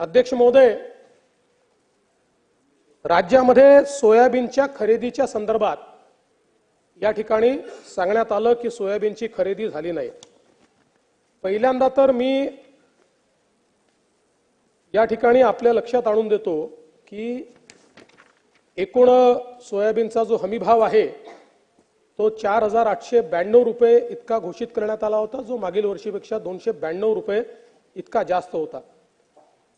अध्यक्ष महोदय राज्यामध्ये सोयाबीनच्या खरेदीच्या संदर्भात या ठिकाणी सांगण्यात आलं की सोयाबीनची खरेदी झाली नाही. पहिल्यांदा तर मी या ठिकाणी आपल्या लक्षात आणून देतो की एकूण सोयाबीनचा जो हमी भाव आहे तो चार हजार आठशे ब्याण्णव रुपये इतका घोषित करण्यात आला होता जो मागील वर्षीपेक्षा दोनशे ब्याण्णव रुपये इतका जास्त होता.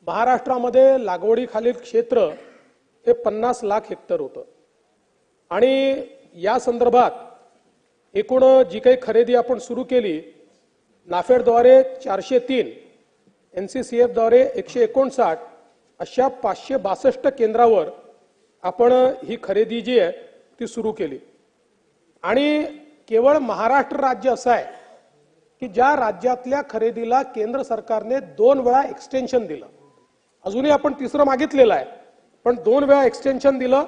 महाराष्ट्रामध्ये लागवडीखालील क्षेत्र हे पन्नास लाख हेक्टर होतं. आणि या संदर्भात एकूण जी काही खरेदी आपण सुरू केली नाफेडद्वारे चारशे तीन एन सी सी एफद्वारे एकशे एकोणसाठ अशा पाचशे बासष्ट केंद्रावर आपण ही खरेदी जी आहे ती सुरू केली. आणि केवळ महाराष्ट्र राज्य असं आहे की ज्या राज्यातल्या खरेदीला केंद्र सरकारने दोन वेळा एक्सटेन्शन दिलं. अजूनही आपण तिसरं मागितलेलं आहे. पण दोन वेळा एक्सटेन्शन दिलं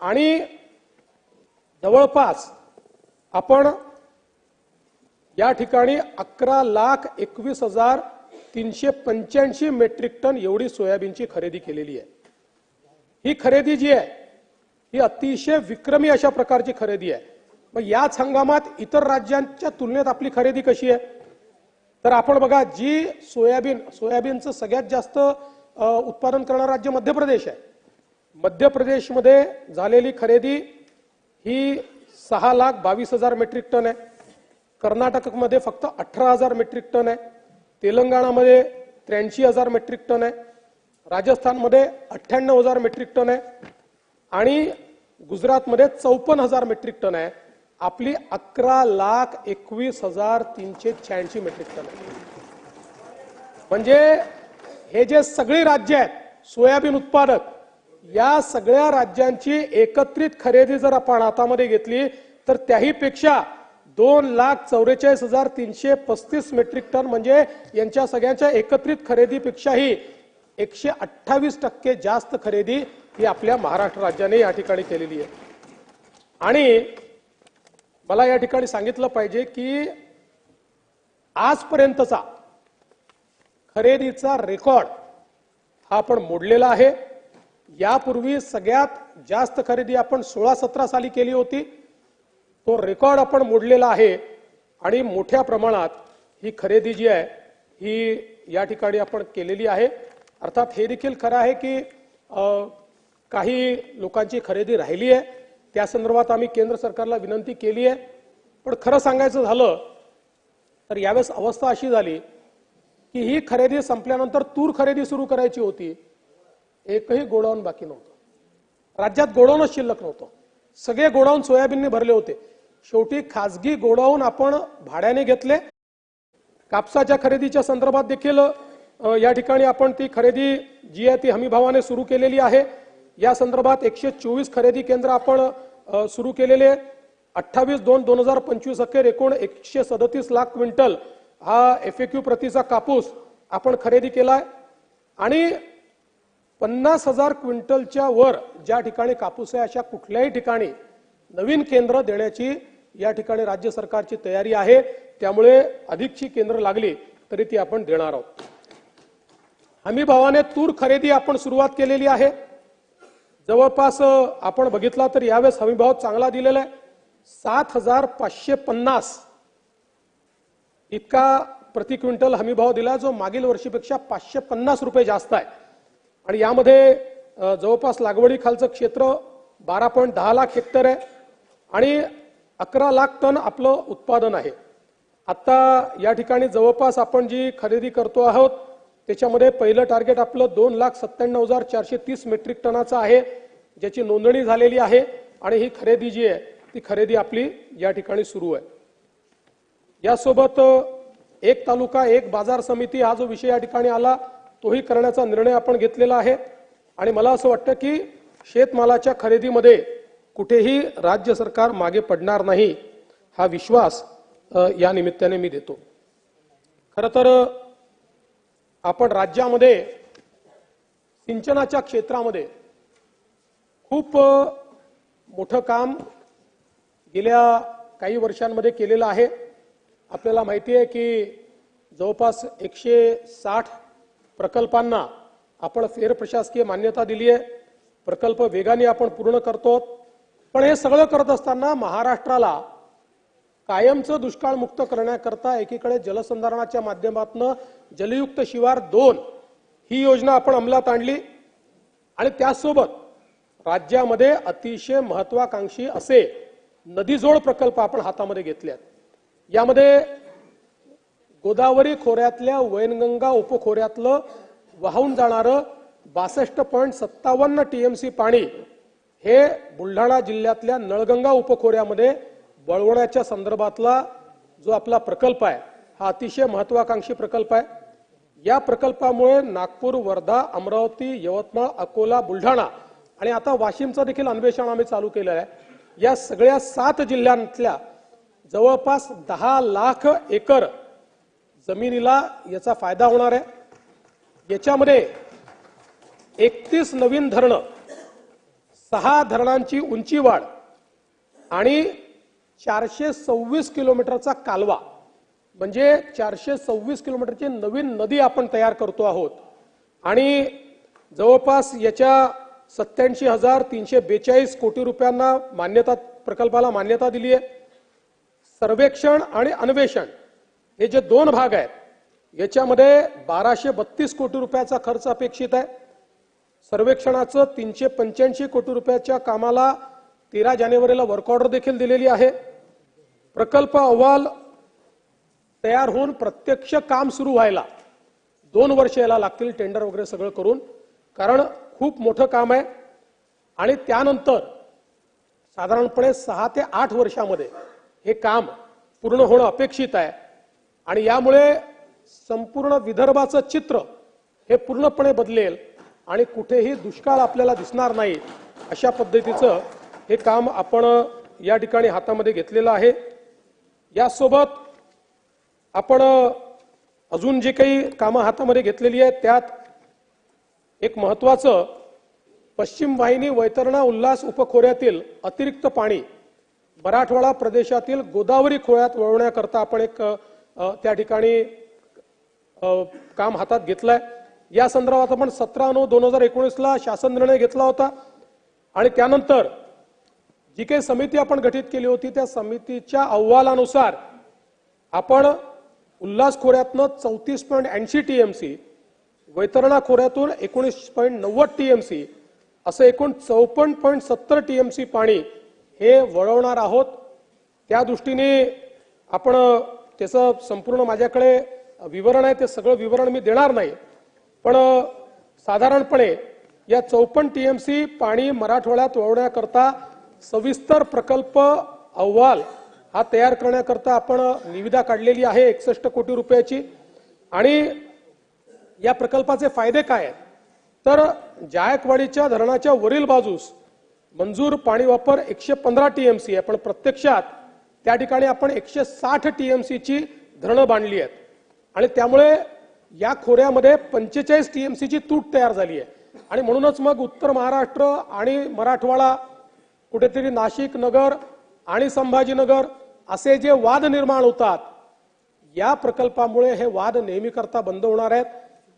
आणि जवळपास आपण या ठिकाणी अकरा लाख एकवीस हजार तीनशे पंच्याऐंशी मेट्रिक टन एवढी सोयाबीनची खरेदी केलेली आहे. ही खरेदी जी आहे ही अतिशय विक्रमी अशा प्रकारची खरेदी आहे. मग याच हंगामात इतर राज्यांच्या तुलनेत आपली खरेदी कशी आहे? तर आपण बघा जी सोयाबीन सोयाबीनचं सगळ्यात जास्त उत्पादन करणारं राज्य मध्य प्रदेश आहे. मध्य प्रदेशमध्ये झालेली खरेदी ही सहा लाख बावीस हजार मेट्रिक टन आहे. कर्नाटकमध्ये फक्त अठरा हजार मेट्रिक टन आहे. तेलंगणामध्ये त्र्याऐंशी हजार मेट्रिक टन आहे. राजस्थानमध्ये अठ्ठ्याण्णव हजार मेट्रिक टन आहे. आणि गुजरातमध्ये चौपन्न हजार मेट्रिक टन आहे. आपली अकरा लाख एकवीस हजार तीनशे शहाऐंशी मेट्रिक टन आहे. म्हणजे हे जे सगळी राज्य आहेत सोयाबीन उत्पादक या सगळ्या राज्यांची एकत्रित खरेदी जर आपण हातामध्ये घेतली तर त्याही पेक्षा दोन लाख चौवेचाळीस हजार तीनशे पस्तीस मेट्रिक टन म्हणजे यांच्या सगळ्यांच्या एकत्रित खरेदीपेक्षाही एकशे अठ्ठावीस टक्के जास्त खरेदी ही आपल्या महाराष्ट्र राज्याने या ठिकाणी केलेली आहे. आणि मला या ठिकाणी सांगितलं पाहिजे की आजपर्यंतचा खरेदीचा रेकॉर्ड हा आपण मोडलेला आहे. यापूर्वी सगळ्यात जास्त खरेदी आपण सोळा सतरा साली केली होती. तो रेकॉर्ड आपण मोडलेला आहे आणि मोठ्या प्रमाणात ही खरेदी जी आहे ही या ठिकाणी आपण केलेली आहे. अर्थात हे देखील खरं आहे की काही लोकांची खरेदी राहिली आहे. त्या संदर्भात आम्ही केंद्र सरकारला विनंती केली आहे. पण खरं सांगायचं झालं तर यावेळेस अवस्था अशी झाली की ही खरेदी संपल्यानंतर तूर खरेदी सुरू करायची होती. एकही गोडाऊन बाकी नव्हतं. राज्यात गोडाऊनच शिल्लक नव्हतं. सगळे गोडाऊन सोयाबीनने भरले होते. शेवटी खासगी गोडाऊन आपण भाड्याने घेतले. कापसाच्या खरेदीच्या संदर्भात देखील या ठिकाणी आपण ती खरेदी जी आहे ती हमीभावाने सुरू केलेली आहे. या संदर्भात एकशे चोवीस खरेदी केंद्र आपण सुरू केलेले. अठ्ठावीस दोन दोन हजार पंचवीस अखेर एकूण एकशे सदतीस लाख क्विंटल हा एफ प्रतीचा कापूस आपण खरेदी केलाय आणि पन्नास हजार क्विंटलच्या वर ज्या ठिकाणी कापूस आहे अशा कुठल्याही ठिकाणी नवीन केंद्र देण्याची या ठिकाणी राज्य सरकारची तयारी आहे. त्यामुळे अधिकची केंद्र लागली तरी ती आपण देणार आहोत. हमी भावाने तूर खरेदी आपण सुरुवात केलेली आहे. जवळपास आपण बघितला तर यावेळेस हमीभाव चांगला दिलेला आहे. सात हजार पाचशे पन्नास इतका प्रति क्विंटल हमी भाव दिला जो मागील वर्षीपेक्षा पाचशे पन्नास रुपये जास्त आहे. आणि यामध्ये जवळपास लागवडीखालचं क्षेत्र बारा पॉईंट दहा लाख हेक्टर आहे आणि अकरा लाख टन आपलं उत्पादन आहे. आत्ता या ठिकाणी जवळपास आपण जी खरेदी करतो आहोत त्याच्यामध्ये पहिलं टार्गेट आपलं दोन लाख सत्त्याण्णव हजार चारशे तीस मेट्रिक टनाचं आहे ज्याची नोंदणी झालेली आहे आणि ही खरेदी जी आहे ती खरेदी आपली या ठिकाणी सुरू आहे. यासोबत एक तालुका एक बाजार समिती हा जो विषय या ठिकाणी आला तोही करण्याचा निर्णय आपण घेतलेला आहे. आणि मला असं वाटतं की शेतमालाच्या खरेदीमध्ये कुठेही राज्य सरकार मागे पडणार नाही हा विश्वास या निमित्ताने मी देतो. खरं तर आपण राज्यामध्ये सिंचनाच्या क्षेत्रामध्ये खूप मोठं काम गेल्या काही वर्षांमध्ये केलेलं आहे. आपल्याला माहिती आहे की जवळपास एकशे साठ प्रकल्पांना आपण फेर प्रशासकीय मान्यता दिली आहे प्रकल्प वेगाने आपण पूर्ण करतो. पण हे सगळं करत असताना महाराष्ट्राला कायमचं दुष्काळ मुक्त करण्याकरता एकीकडे जलसंधारणाच्या माध्यमातून जलयुक्त शिवार दोन ही योजना आपण अंमलात आणली. आणि त्यासोबत राज्यामध्ये अतिशय महत्वाकांक्षी असे नदीजोड प्रकल्प आपण हातामध्ये घेतले आहेत यामध्ये गोदावरी खोऱ्यातल्या वैनगंगा उपखोऱ्यातलं वाहून जाणारं बासष्ट पॉईंट सत्तावन्न टीएमसी पाणी हे बुलढाणा जिल्ह्यातल्या नळगंगा उपखोऱ्यामध्ये वळवण्याच्या संदर्भातला जो आपला प्रकल्प आहे हा अतिशय महत्वाकांक्षी प्रकल्प आहे. या प्रकल्पामुळे नागपूर वर्धा अमरावती यवतमाळ अकोला बुलढाणा आणि आता वाशिमचं देखील अन्वेषण आम्ही चालू केलेलं आहे. या सगळ्या सात जिल्ह्यांतल्या जवळपास दहा लाख एकर जमिनीला याचा फायदा होणार आहे. याच्यामध्ये एकतीस नवीन धरणं सहा धरणांची उंची वाढ आणि चारशे सव्वीस किलोमीटरचा कालवा म्हणजे चारशे सव्वीस किलोमीटरची नवीन नदी आपण तयार करतो आहोत. आणि जवळपास याच्या सत्याऐंशी हजार तीनशे बेचाळीस कोटी रुपयांना मान्यता प्रकल्पाला मान्यता दिली आहे. सर्वेक्षण आणि अन्वेषण हे जे दोन भाग आहेत याच्यामध्ये बाराशे बत्तीस कोटी रुपयाचा खर्च अपेक्षित आहे. सर्वेक्षणाचं तीनशे पंच्याऐंशी कोटी रुपयाच्या कामाला तेरा जानेवारीला वर्क ऑर्डर देखील दिलेली आहे. प्रकल्प अहवाल तयार होऊन प्रत्यक्ष काम सुरू व्हायला दोन वर्ष याला लागतील टेंडर वगैरे सगळं करून. कारण खूप मोठं काम आहे. आणि त्यानंतर साधारणपणे सहा ते आठ वर्षामध्ये हे काम पूर्ण होणं अपेक्षित आहे. आणि यामुळे संपूर्ण विदर्भाचं चित्र हे पूर्णपणे बदलेल आणि कुठेही दुष्काळ आपल्याला दिसणार नाही अशा पद्धतीचं हे काम आपण या ठिकाणी हातामध्ये घेतलेलं आहे. यासोबत आपण अजून जे काही कामं हातामध्ये घेतलेली आहेत त्यात एक महत्वाचं पश्चिम वाहिनी वैतरणा उल्हास उपखोऱ्यातील अतिरिक्त पाणी मराठवाडा प्रदेशातील गोदावरी खोऱ्यात वळवण्याकरता आपण एक त्या ठिकाणी काम हातात घेतलंय. या संदर्भात आपण सतरा नऊ दोन हजार एकोणीसला शासन निर्णय घेतला होता. आणि त्यानंतर जी काही समिती आपण गठीत केली होती त्या समितीच्या अहवालानुसार आपण उल्हास खोऱ्यातनं चौतीस पॉईंट ऐंशी टीएमसी वैतरणा खोऱ्यातून एकोणीस पॉईंट नव्वद टीएमसी असं एकूण चौपन्न पॉईंट सत्तर टीएमसी पाणी हे वळवणार आहोत. त्या दृष्टीने आपण त्याचं संपूर्ण माझ्याकडे विवरण आहे ते सगळं विवरण मी देणार नाही. पण साधारणपणे या चौपन्न टीएमसी पाणी मराठवाड्यात वळवण्याकरता सविस्तर प्रकल्प अहवाल हा तयार करण्याकरता आपण निविदा काढलेली आहे एकसष्ट कोटी रुपयाची. आणि या प्रकल्पाचे फायदे काय आहेत? तर जायकवाडीच्या धरणाच्या वरील बाजूस मंजूर पाणी वापर एकशे पंधरा टीएमसी आहे. पण प्रत्यक्षात त्या ठिकाणी आपण एकशे साठ टीएमसीची धरणं बांधली आहेत. आणि त्यामुळे या खोऱ्यामध्ये पंचेचाळीस टीएमसीची तूट तयार झाली आहे. आणि म्हणूनच मग उत्तर महाराष्ट्र आणि मराठवाडा कुठेतरी नाशिक नगर आणि संभाजीनगर असे जे वाद निर्माण होतात या प्रकल्पामुळे हे वाद नेहमी करता बंद होणार आहेत.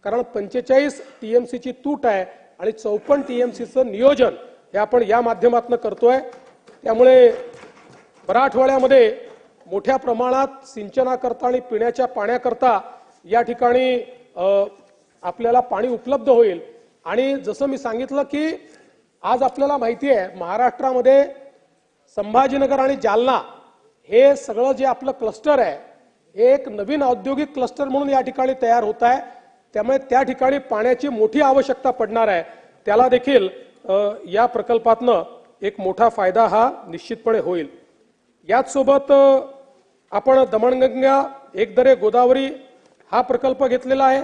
कारण पंचेचाळीस टीएमसीची तूट आहे आणि चौपन्न टीएमसीचं नियोजन हे आपण या माध्यमातून करतोय. त्यामुळे मराठवाड्यामध्ये मोठ्या प्रमाणात सिंचनाकरता आणि पिण्याच्या पाण्याकरता या ठिकाणी आपल्याला पाणी उपलब्ध होईल. आणि जसं मी सांगितलं की आज आपल्याला माहिती आहे महाराष्ट्रामध्ये संभाजीनगर आणि जालना हे सगळं जे आपलं क्लस्टर आहे हे एक नवीन औद्योगिक क्लस्टर म्हणून या ठिकाणी तयार होत आहे. त्यामुळे त्या ठिकाणी पाण्याची मोठी आवश्यकता पडणार आहे. त्याला देखील या प्रकल्पातनं एक मोठा फायदा हा निश्चितपणे होईल. याचसोबत आपण दमणगंगा एकदरे गोदावरी हा प्रकल्प घेतलेला आहे.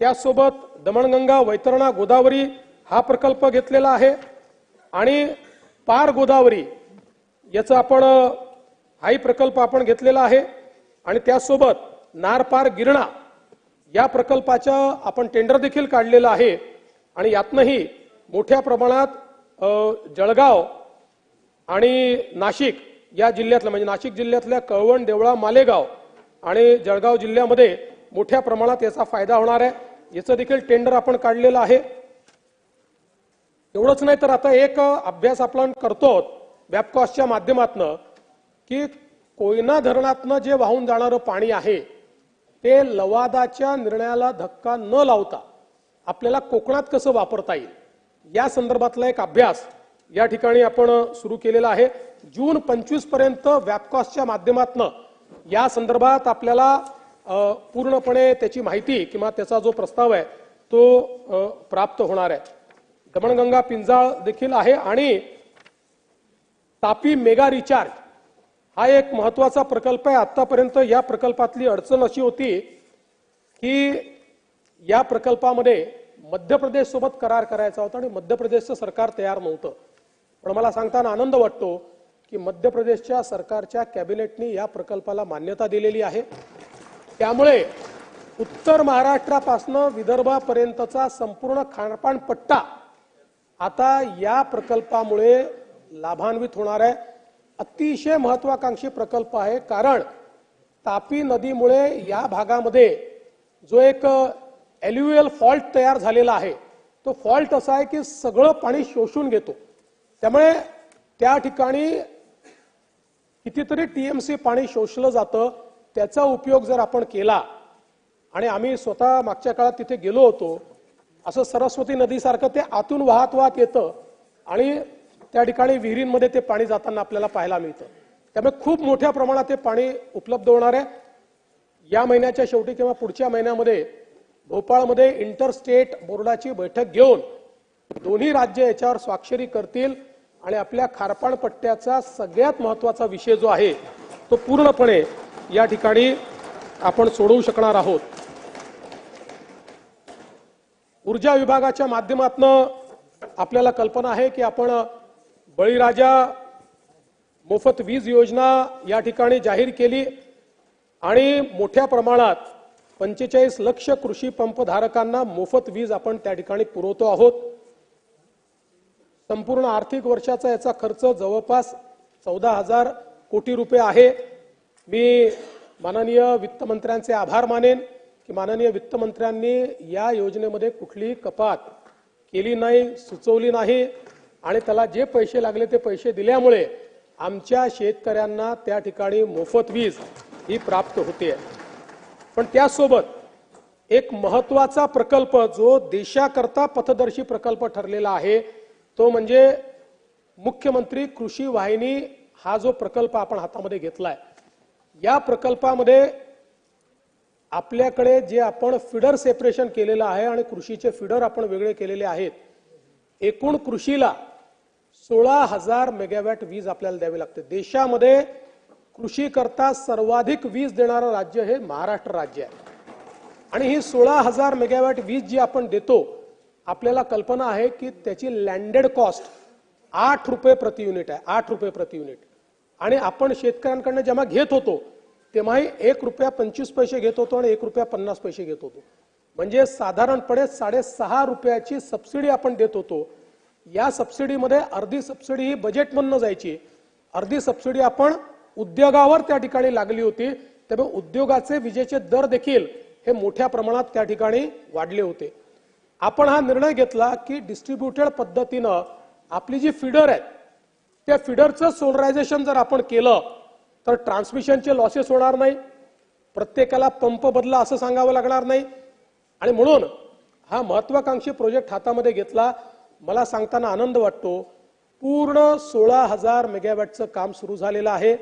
त्यासोबत दमणगंगा वैतरणा गोदावरी हा प्रकल्प घेतलेला आहे. आणि पार गोदावरी याचा आपण हाही प्रकल्प आपण घेतलेला आहे. आणि त्यासोबत नारपार गिरणा या प्रकल्पाच्या आपण टेंडर देखील काढलेलं आहे. आणि यातनंही मोठ्या प्रमाणात जळगाव आणि नाशिक या जिल्ह्यातल्या म्हणजे नाशिक जिल्ह्यातल्या कळवण देवळा मालेगाव आणि जळगाव जिल्ह्यामध्ये मोठ्या प्रमाणात याचा फायदा होणार आहे. याचं देखील टेंडर आपण काढलेलं आहे. एवढंच नाही तर आता एक अभ्यास आपण करतो वॅपकॉसच्या माध्यमातनं की कोयना धरणातनं जे वाहून जाणारं पाणी आहे ते लवादाच्या निर्णयाला धक्का न लावता आपल्याला कोकणात कसं वापरता येईल? या संदर्भातला एक अभ्यास या ठिकाणी आपण सुरू केलेला आहे. जून पंचवीसपर्यंत वॅपकॉसच्या माध्यमातनं या संदर्भात आपल्याला पूर्णपणे त्याची माहिती किंवा त्याचा जो प्रस्ताव आहे तो प्राप्त होणार आहे. दमणगंगा पिंजाळ देखील आहे आणि तापी मेगा रिचार्ज हा एक महत्त्वाचा प्रकल्प आहे. आतापर्यंत या प्रकल्पातली अडचण अशी होती की या प्रकल्पामध्ये मध्य प्रदेश सोबत करार करायचा होता आणि मध्य प्रदेशचं सरकार तयार नव्हतं. पण मला सांगताना आनंद वाटतो की मध्य प्रदेशच्या सरकारच्या कॅबिनेटनी या प्रकल्पाला मान्यता दिलेली आहे. त्यामुळे उत्तर महाराष्ट्रापासनं विदर्भापर्यंतचा संपूर्ण खारपाण पट्टा आता या प्रकल्पामुळे लाभान्वित होणार आहे. अतिशय महत्वाकांक्षी प्रकल्प आहे. कारण तापी नदीमुळे या भागामध्ये जो एक एल्युएल फॉल्ट तयार झालेला आहे. तो फॉल्ट असा आहे की सगळं पाणी शोषून घेतो. त्यामुळे त्या ठिकाणी कितीतरी टीएमसी पाणी शोषलं जातं. त्याचा उपयोग जर आपण केला आणि आम्ही स्वतः मागच्या काळात तिथे गेलो होतो असं सरस्वती नदीसारखं ते आतून वाहत वाहत येतं आणि त्या ठिकाणी विहिरींमध्ये ते पाणी जाताना आपल्याला पाहायला मिळतं. त्यामुळे खूप मोठ्या प्रमाणात ते पाणी उपलब्ध होणार आहे. या महिन्याच्या शेवटी किंवा पुढच्या महिन्यामध्ये भोपाळमध्ये इंटरस्टेट बोर्डाची बैठक घेऊन दोन्ही राज्य याच्यावर स्वाक्षरी करतील आणि आपल्या खारपाण पट्ट्याचा सगळ्यात महत्त्वाचा विषय जो आहे तो पूर्णपणे या ठिकाणी आपण सोडवू शकणार आहोत. ऊर्जा विभागाच्या माध्यमातनं आपल्याला कल्पना आहे की आपण बळीराजा मोफत वीज योजना या ठिकाणी जाहीर केली आणि मोठ्या प्रमाणात पंचेचाळीस लक्ष कृषी पंप धारकांना मोफत वीज आपण त्या ठिकाणी पुरवतो आहोत. संपूर्ण आर्थिक वर्षाचा याचा खर्च जवळपास चौदा हजार कोटी रुपये आहे. मी माननीय वित्तमंत्र्यांचे आभार मानेन की माननीय वित्तमंत्र्यांनी या योजनेमध्ये कुठलीही कपात केली नाही सुचवली नाही आणि त्याला जे पैसे लागले ते पैसे दिल्यामुळे आमच्या शेतकऱ्यांना त्या ठिकाणी मोफत वीज ही प्राप्त होते. पण त्यासोबत एक महत्त्वाचा प्रकल्प जो देशाकरता पथदर्शी प्रकल्प ठरलेला आहे तो म्हणजे मुख्यमंत्री कृषी वाहिनी हा जो प्रकल्प आपण हातामध्ये घेतलाय. या प्रकल्पामध्ये आपल्याकडे जे आपण फिडर सेपरेशन केलेलं आहे आणि कृषीचे फिडर आपण वेगळे केलेले आहेत एकूण कृषीला सोळा हजार मेगावॅट वीज आपल्याला द्यावी लागते. देशामध्ये कृषी करता सर्वाधिक वीज देणारं राज्य हे महाराष्ट्र राज्य आहे. आणि ही सोळा हजार मेगावॅट वीज जी आपण देतो आपल्याला कल्पना आहे की त्याची लँडेड कॉस्ट आठ रुपये प्रति युनिट आहे आठ रुपये प्रति युनिट. आणि आपण शेतकऱ्यांकडनं जेव्हा घेत होतो तेव्हाही एक रुपया पंचवीस पैसे घेत होतो आणि एक रुपया पन्नास पैसे घेत होतो. म्हणजे साधारणपणे साडेसहा रुपयाची सबसिडी आपण देत होतो. या सबसिडीमध्ये अर्धी सबसिडी ही बजेटमधनं जायची. अर्धी सबसिडी आपण उद्योगावर त्या ठिकाणी लागली होती. त्यामुळे उद्योगाचे विजेचे दर देखील हे मोठ्या प्रमाणात त्या ठिकाणी वाढले होते. आपण हा निर्णय घेतला की डिस्ट्रीब्युटेड पद्धतीनं आपली जी फिडर आहेत त्या फिडरचं सोलरायझेशन जर आपण केलं तर ट्रान्समिशनचे लॉसेस होणार नाही. प्रत्येकाला पंप बदला असं सांगावं लागणार नाही. आणि म्हणून हा महत्वाकांक्षी प्रोजेक्ट हातामध्ये घेतला. मला सांगताना आनंद वाटतो. पूर्ण सोळा हजार मेगावॅटचं काम सुरू झालेलं आहे.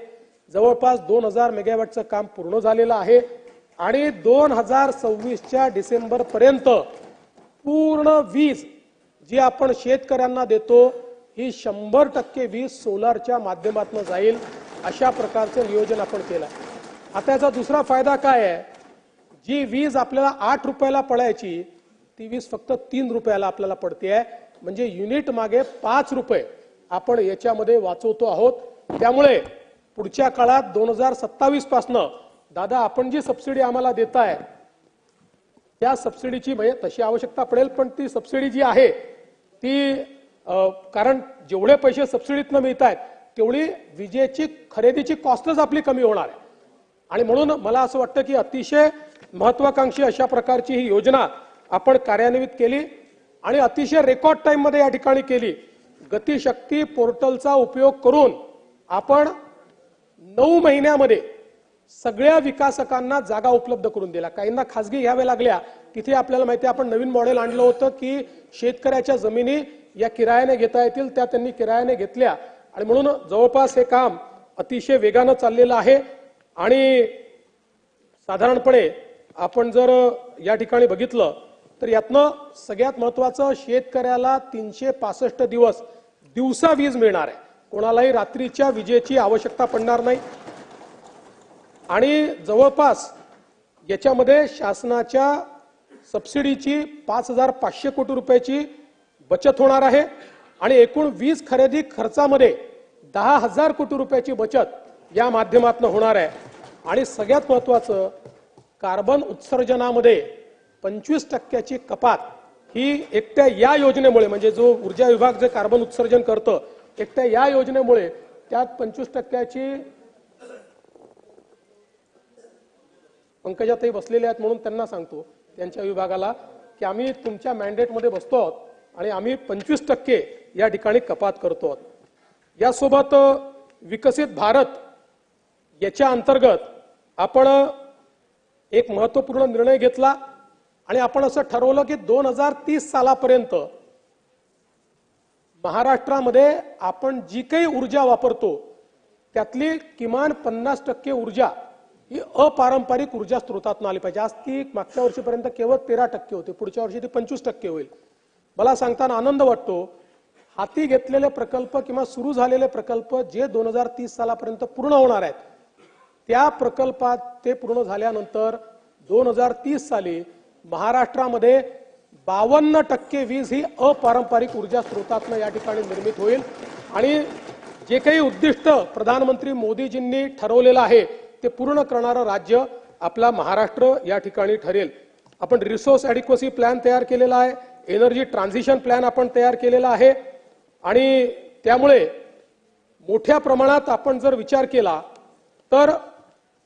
जवळपास दोन हजार मेगावॅटचं काम पूर्ण झालेलं आहे आणि दोन हजार सव्वीसच्या डिसेंबरपर्यंत पूर्ण वीज जी आपण शेतकऱ्यांना देतो ही शंभर टक्के वीज सोलारच्या माध्यमातून जाईल अशा प्रकारचं नियोजन आपण केलं. आता याचा दुसरा फायदा काय आहे? जी वीज आपल्याला आठ रुपयाला पडायची ती वीज फक्त तीन रुपयाला आपल्याला पडते आहे. म्हणजे युनिट मागे पाच रुपये आपण याच्यामध्ये वाचवतो आहोत. त्यामुळे पुढच्या काळात दोन हजार सत्तावीस पासनं दादा आपण जी सबसिडी आम्हाला देताय त्या सबसिडीची म्हणजे तशी आवश्यकता पडेल पण ती सबसिडी जी आहे ती कारण जेवढे पैसे सबसिडीतनं मिळत आहेत तेवढी विजेची खरेदीची कॉस्टच आपली कमी होणार आहे. आणि म्हणून मला असं वाटतं की अतिशय महत्वाकांक्षी अशा प्रकारची ही योजना आपण कार्यान्वित केली आणि अतिशय रेकॉर्ड टाईममध्ये या ठिकाणी केली. गतिशक्ती पोर्टलचा उपयोग करून आपण नऊ महिन्यामध्ये सगळ्या विकासकांना जागा उपलब्ध करून दिल्या. काहींना खासगी घ्याव्या लागल्या. तिथे आपल्याला माहिती आहे आपण नवीन मॉडेल आणलं होतं की शेतकऱ्याच्या जमिनी या किरायाने घेता येतील त्या त्यांनी किरायाने घेतल्या. आणि म्हणून जवळपास हे काम अतिशय वेगानं चाललेलं आहे. आणि साधारणपणे आपण जर या ठिकाणी बघितलं तर यातनं सगळ्यात महत्वाचं शेतकऱ्याला तीनशे पासष्ट दिवस दिवसा वीज मिळणार आहे. कोणालाही रात्रीच्या विजेची आवश्यकता पडणार नाही. आणि जवळपास याच्यामध्ये शासनाच्या सबसिडीची पाच हजार पाचशे कोटी रुपयाची बचत होणार आहे. आणि एकूण वीज खरेदी खर्चामध्ये दहा हजार कोटी रुपयाची बचत या माध्यमातून होणार आहे. आणि सगळ्यात महत्वाचं कार्बन उत्सर्जनामध्ये पंचवीस टक्क्याची कपात ही एकट्या या योजनेमुळे म्हणजे जो ऊर्जा विभाग जे कार्बन उत्सर्जन करतं एकट्या या योजनेमुळे त्यात पंचवीस टक्क्याची पंकजातही बसलेले आहेत म्हणून त्यांना सांगतो त्यांच्या विभागाला की आम्ही तुमच्या मॅन्डेटमध्ये बसतो आहोत आणि आम्ही पंचवीस टक्के या ठिकाणी कपात करतो आहोत. यासोबत विकसित भारत याच्या अंतर्गत आपण एक महत्त्वपूर्ण निर्णय घेतला आणि आपण असं ठरवलं की दोन हजार तीस सालापर्यंत महाराष्ट्रामध्ये आपण जी काही ऊर्जा वापरतो त्यातली किमान पन्नास टक्के ऊर्जा ही अपारंपरिक ऊर्जा स्रोतातून आली पाहिजे. आज ती मागच्या वर्षीपर्यंत केवळ तेरा टक्के होते पुढच्या वर्षी ती पंचवीस टक्के होईल. मला सांगताना आनंद वाटतो हाती घेतलेले प्रकल्प किंवा सुरू झालेले प्रकल्प जे दोन हजार तीस सालापर्यंत पूर्ण होणार आहेत त्या प्रकल्पात ते पूर्ण झाल्यानंतर दोन हजार तीस साली महाराष्ट्रामध्ये बावन्न टक्के वीज ही अपारंपरिक ऊर्जा स्रोतातनं या ठिकाणी निर्मित होईल. आणि जे काही उद्दिष्ट प्रधानमंत्री मोदीजींनी ठरवलेलं आहे ते पूर्ण करणारं राज्य आपला महाराष्ट्र या ठिकाणी ठरेल. आपण रिसोर्स ॲडिक्वसी प्लॅन तयार केलेला आहे एनर्जी ट्रान्झिशन प्लॅन आपण तयार केलेला आहे. आणि त्यामुळे मोठ्या प्रमाणात आपण जर विचार केला तर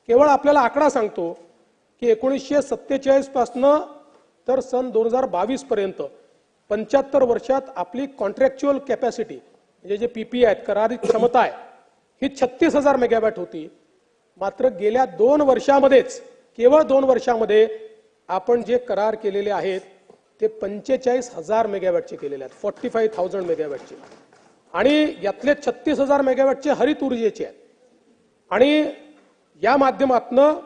केवळ आपल्याला आकडा सांगतो की एकोणीसशे सत्तेचाळीसपासनं तर सन दोन हजार बावीस पर्यंत पंच्याहत्तर वर्षात आपली कॉन्ट्रॅक्च्युअल कॅपॅसिटी म्हणजे जे पीपी आहेत करारी क्षमता आहे ही छत्तीस हजार मेगावॅट होती. मात्र गेल्या दोन वर्षामध्येच केवळ दोन वर्षामध्ये आपण जे करार केलेले आहेत ते पंचेचाळीस हजार मेगावॅटचे केलेले आहेत फॉर्टी फाईव्ह थाउजंड मेगावॅटचे आणि यातले छत्तीस हजार मेगावॅटचे हरित ऊर्जेचे आहेत. आणि या माध्यमातनं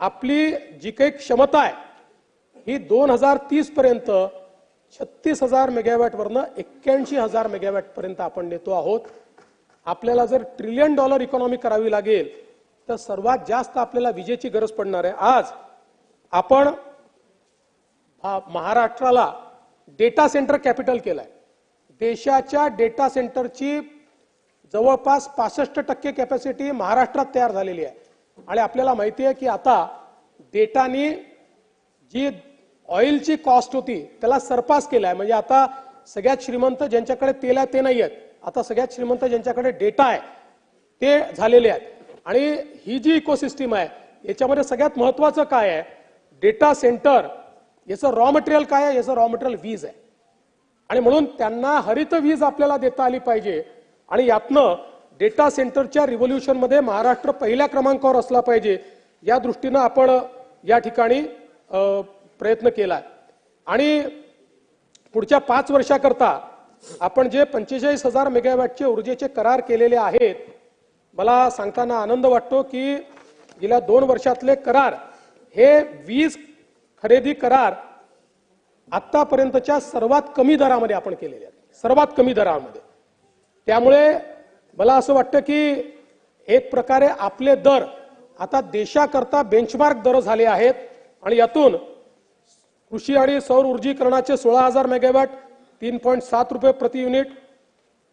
आपली जी काही क्षमता आहे ही दोन हजार तीस पर्यंत छत्तीस हजार मेगावॅटवरनं एक्क्याऐंशी हजार मेगावॅट पर्यंत आपण नेतो आहोत. आपल्याला जर ट्रिलियन डॉलर इकॉनॉमी करावी लागेल तर सर्वात जास्त आपल्याला विजेची गरज पडणार आहे. आज आपण महाराष्ट्राला डेटा सेंटर कॅपिटल केलंय. देशाच्या डेटा सेंटरची जवळपास पासष्ट टक्के कॅपॅसिटी महाराष्ट्रात तयार झालेली आहे. आणि आपल्याला माहिती आहे की आता डेटानी जी ऑइलची कॉस्ट होती त्याला सरपास केलाय. म्हणजे आता सगळ्यात श्रीमंत ज्यांच्याकडे तेल आहे ते नाही आहेत आता सगळ्यात श्रीमंत ज्यांच्याकडे डेटा आहे ते झालेले आहेत. आणि ही जी इकोसिस्टीम आहे याच्यामध्ये सगळ्यात महत्वाचं काय आहे? डेटा सेंटर याचं रॉ मटेरियल काय आहे? याचं रॉ मटेरियल वीज आहे. आणि म्हणून त्यांना हरित वीज आपल्याला देता आली पाहिजे. आणि यातनं डेटा सेंटरच्या रिव्होल्युशनमध्ये महाराष्ट्र पहिल्या क्रमांकावर असला पाहिजे. या दृष्टीनं आपण या ठिकाणी प्रयत्न केलाय आणि पुढच्या पाच वर्षाकरता आपण जे पंचेचाळीस हजार मेगावॅटचे ऊर्जेचे करार केलेले आहेत मला सांगताना आनंद वाटतो की गेल्या दोन वर्षातले करार हे वीज खरेदी करार आतापर्यंतच्या सर्वात कमी दरामध्ये आपण केलेले आहेत. सर्वात कमी दरामध्ये. त्यामुळे मला असं वाटतं की एक प्रकारे आपले दर आता देशाकरता बेंचमार्क दर झाले आहेत आणि यातून कृषी आणि सौर ऊर्जीकरणाचे सोळा हजार मेगावॅट तीन पॉईंट सात रुपये प्रति युनिट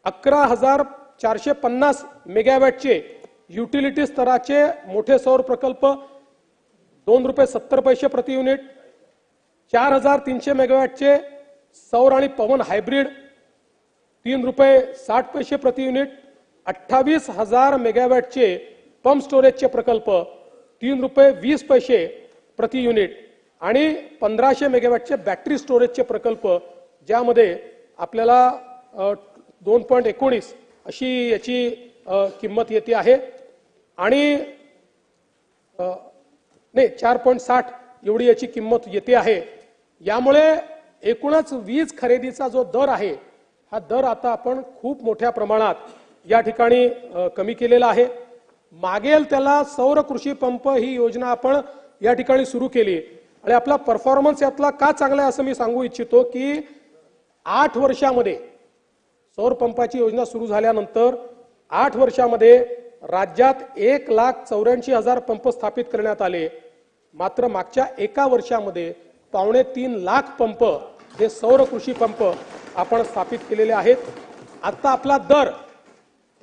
अकरा हजार चारशे पन्नास मेगावॅटचे युटिलिटी स्तराचे मोठे सौर प्रकल्प दोन रुपये सत्तर पैसे प्रति युनिट चार हजार तीनशे मेगावॅटचे सौर आणि पवन हायब्रिड तीन रुपये साठ पैसे प्रति युनिट अठ्ठावीस हजार मेगावॅटचे पंप स्टोरेजचे प्रकल्प तीन रुपये वीस पैसे प्रति युनिट. आणि पंधराशे मेगावॅटचे बॅटरी स्टोरेजचे प्रकल्प ज्यामध्ये आपल्याला दोन पॉईंट एकोणीस अशी याची किंमत येते आहे. आणि नाही चार पॉईंट साठ एवढी याची किंमत येते आहे. यामुळे एकूणच वीज खरेदीचा जो दर आहे हा दर आता आपण खूप मोठ्या प्रमाणात या ठिकाणी कमी केलेला आहे. मागेल त्याला सौर कृषी पंप ही योजना आपण या ठिकाणी सुरू केली. आणि आपला परफॉर्मन्स यातला का चांगला आहे असं मी सांगू इच्छितो की आठ वर्षामध्ये सौर पंपाची योजना सुरू झाल्यानंतर आठ वर्षामध्ये राज्यात एक लाख चौऱ्याऐंशी हजार पंप स्थापित करण्यात आले मात्र मागच्या एका वर्षामध्ये पावणे तीन लाख पंप हे सौर कृषी पंप आपण स्थापित केलेले आहेत आता आपला दर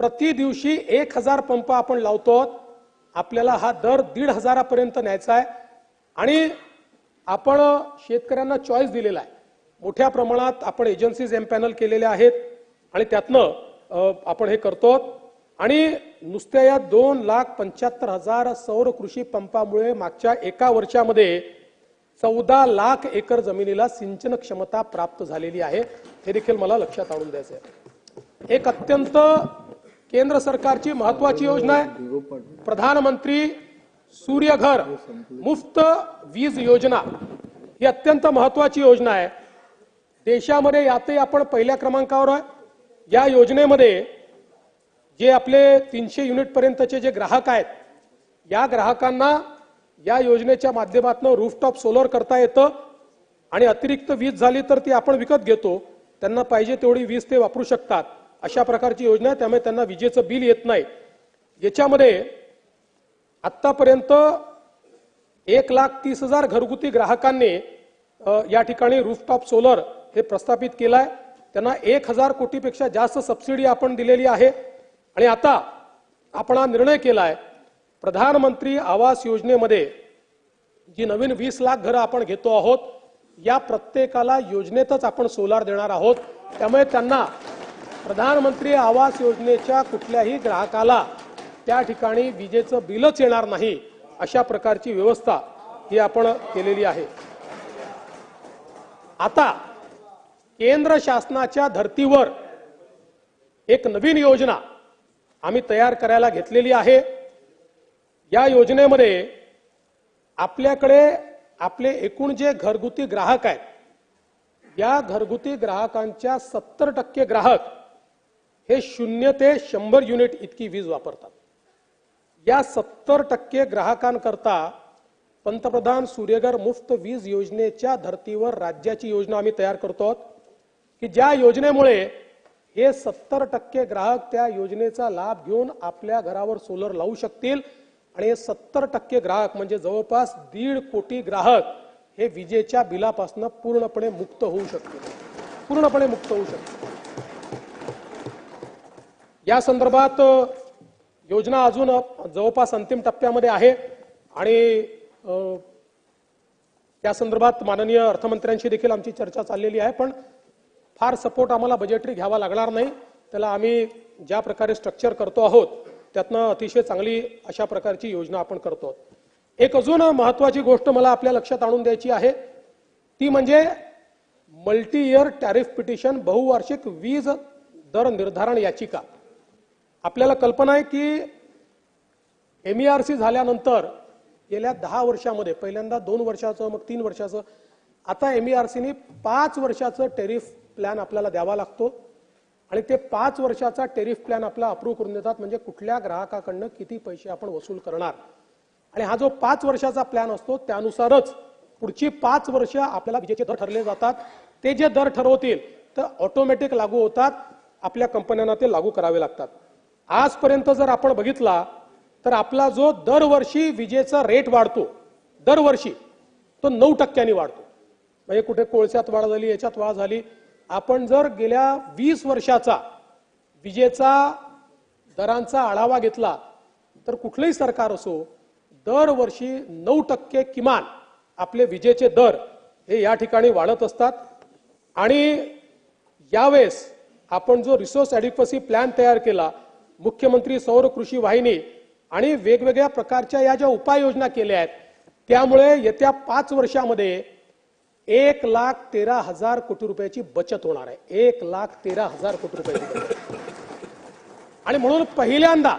प्रति दिवशी एक हजार पंप आपण लावतो आहोत. आपल्याला हा दर दीड हजारापर्यंत न्यायचा आहे आणि आपण शेतकऱ्यांना चॉईस दिलेला आहे. मोठ्या प्रमाणात आपण एजन्सीज एम्पॅनल केलेल्या आहेत आणि त्यातनं आपण हे करतो. आणि नुसत्या या दोन लाख पंच्याहत्तर हजार सौर कृषी पंपामुळे मागच्या एका वर्षामध्ये चौदा लाख एकर जमिनीला सिंचन क्षमता प्राप्त झालेली आहे. हे देखील मला लक्षात आणून द्यायचं आहे एक अत्यंत केंद्र सरकारची महत्वाची योजना आहे. प्रधानमंत्री सूर्यघर मुफ्त वीज योजना ही अत्यंत महत्वाची योजना आहे. देशामध्ये यातही आपण पहिल्या क्रमांकावर आहे. या योजनेमध्ये जे आपले तीनशे युनिटपर्यंतचे जे ग्राहक आहेत या ग्राहकांना या योजनेच्या माध्यमातून रूफटॉप सोलर करता येतं आणि अतिरिक्त वीज झाली तर ती आपण विकत घेतो. त्यांना पाहिजे तेवढी वीज ते वापरू शकतात. अशा प्रकारची योजना आहे. त्यामुळे त्यांना विजेचं बिल येत नाही. याच्यामध्ये आत्तापर्यंत एक लाख तीस हजार घरगुती ग्राहकांनी या ठिकाणी रूफटॉप सोलर हे प्रस्थापित केलाय. त्यांना एक हजार कोटीपेक्षा जास्त सबसिडी आपण दिलेली आहे. आणि आता आपण हा निर्णय केलाय प्रधानमंत्री आवास योजनेमध्ये जी नवीन वीस लाख घरं आपण घेतो आहोत या प्रत्येकाला योजनेतच आपण सोलार देणार आहोत. त्यामुळे त्यांना प्रधानमंत्री आवास योजनेच्या कुठल्याही ग्राहकाला त्या ठिकाणी विजेचं बिलच येणार नाही अशा प्रकारची व्यवस्था ही आपण केलेली आहे. आता केंद्र शासनाच्या धर्तीवर एक नवीन योजना आम्ही तयार करायला घेतलेली आहे. या योजनेमध्ये आपल्याकडे आपले एकूण जे घरगुती ग्राहक आहेत या घरगुती ग्राहकांच्या सत्तर टक्के ग्राहक हे शून्य ते शंभर युनिट इतकी वीज वापरतात. या सत्तर टक्के ग्राहकांकरता पंतप्रधान सूर्यगर मुफ्त वीज योजनेच्या धर्तीवर राज्याची योजना आम्ही तयार करतो आहोत की ज्या योजनेमुळे हे सत्तर टक्के ग्राहक त्या योजनेचा लाभ घेऊन आपल्या घरावर सोलर लावू शकतील. आणि हे सत्तर टक्के ग्राहक म्हणजे जवळपास दीड कोटी ग्राहक हे विजेच्या बिलापासून पूर्णपणे मुक्त होऊ शकतील. पूर्णपणे मुक्त होऊ शकतील. या संदर्भात योजना अजून जवळपास अंतिम टप्प्यामध्ये आहे. आणि त्या संदर्भात माननीय अर्थमंत्र्यांशी देखील आमची चर्चा चाललेली आहे पण फार सपोर्ट आम्हाला बजेटरी घ्यावा लागणार नाही. त्याला आम्ही ज्या प्रकारे स्ट्रक्चर करतो आहोत त्यातनं अतिशय चांगली अशा प्रकारची योजना आपण करतो आहोत. एक अजून महत्वाची गोष्ट मला आपल्या लक्षात आणून द्यायची आहे ती म्हणजे मल्टी इयर टॅरिफ पिटिशन बहुवार्षिक वीज दर निर्धारण याचिका. आपल्याला कल्पना आहे की एम ई आर सी झाल्यानंतर गेल्या दहा वर्षामध्ये पहिल्यांदा दोन वर्षाचं मग तीन वर्षाचं आता एम ई आर सीने पाच वर्षाचं टेरिफ प्लॅन आपल्याला द्यावा लागतो. आणि ते पाच वर्षाचा टेरिफ प्लॅन आपला अप्रूव्ह करून देतात म्हणजे कुठल्या ग्राहकाकडनं किती पैसे आपण वसूल करणार. आणि हा जो पाच वर्षाचा प्लॅन असतो त्यानुसारच पुढची पाच वर्ष आपल्याला विजेचे दर ठरले जातात. ते जे दर ठरवतील तर ऑटोमॅटिक लागू होतात. आपल्या कंपन्यांना ते लागू करावे लागतात. आजपर्यंत जर आपण बघितला तर आपला जो दरवर्षी विजेचा रेट वाढतो दरवर्षी तो नऊ टक्क्यांनी वाढतो. म्हणजे कुठे कोळशात वाढ झाली याच्यात वाढ झाली. आपण जर गेल्या वीस वर्षाचा विजेचा दरांचा आढावा घेतला तर कुठलंही सरकार असो दरवर्षी नऊ टक्के किमान आपले विजेचे दर हे या ठिकाणी वाढत असतात. आणि यावेळेस आपण जो रिसोर्स ॲडिक्वसी प्लॅन तयार केला मुख्यमंत्री सौर कृषी वाहिनी आणि वेगवेगळ्या प्रकारच्या या ज्या उपाययोजना केल्या आहेत त्यामुळे येत्या पाच वर्षामध्ये एक लाख तेरा हजार कोटी रुपयाची बचत होणार आहे. एक लाख तेरा हजार कोटी रुपयाची आणि म्हणून पहिल्यांदा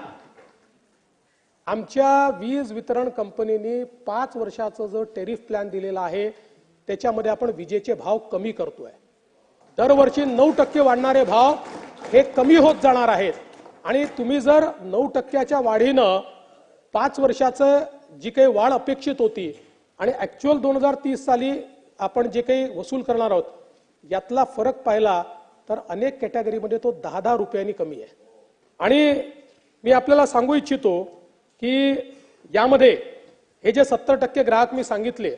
आमच्या वीज वितरण कंपनीने पाच वर्षाचं जो टेरिफ प्लॅन दिलेला आहे त्याच्यामध्ये आपण विजेचे भाव कमी करतोय. दरवर्षी नऊ टक्के वाढणारे भाव हे कमी होत जाणार आहेत. आणि तुम्ही जर नऊ टक्क्याच्या वाढीनं पाच वर्षाचं जी काही वाढ अपेक्षित होती आणि ॲक्च्युअल दोन हजार तीस साली आपण जे काही वसूल करणार आहोत यातला फरक पाहिला तर अनेक कॅटेगरीमध्ये तो दहा दहा रुपयांनी कमी आहे. आणि मी आपल्याला सांगू इच्छितो की यामध्ये हे जे सत्तर टक्के ग्राहक मी सांगितले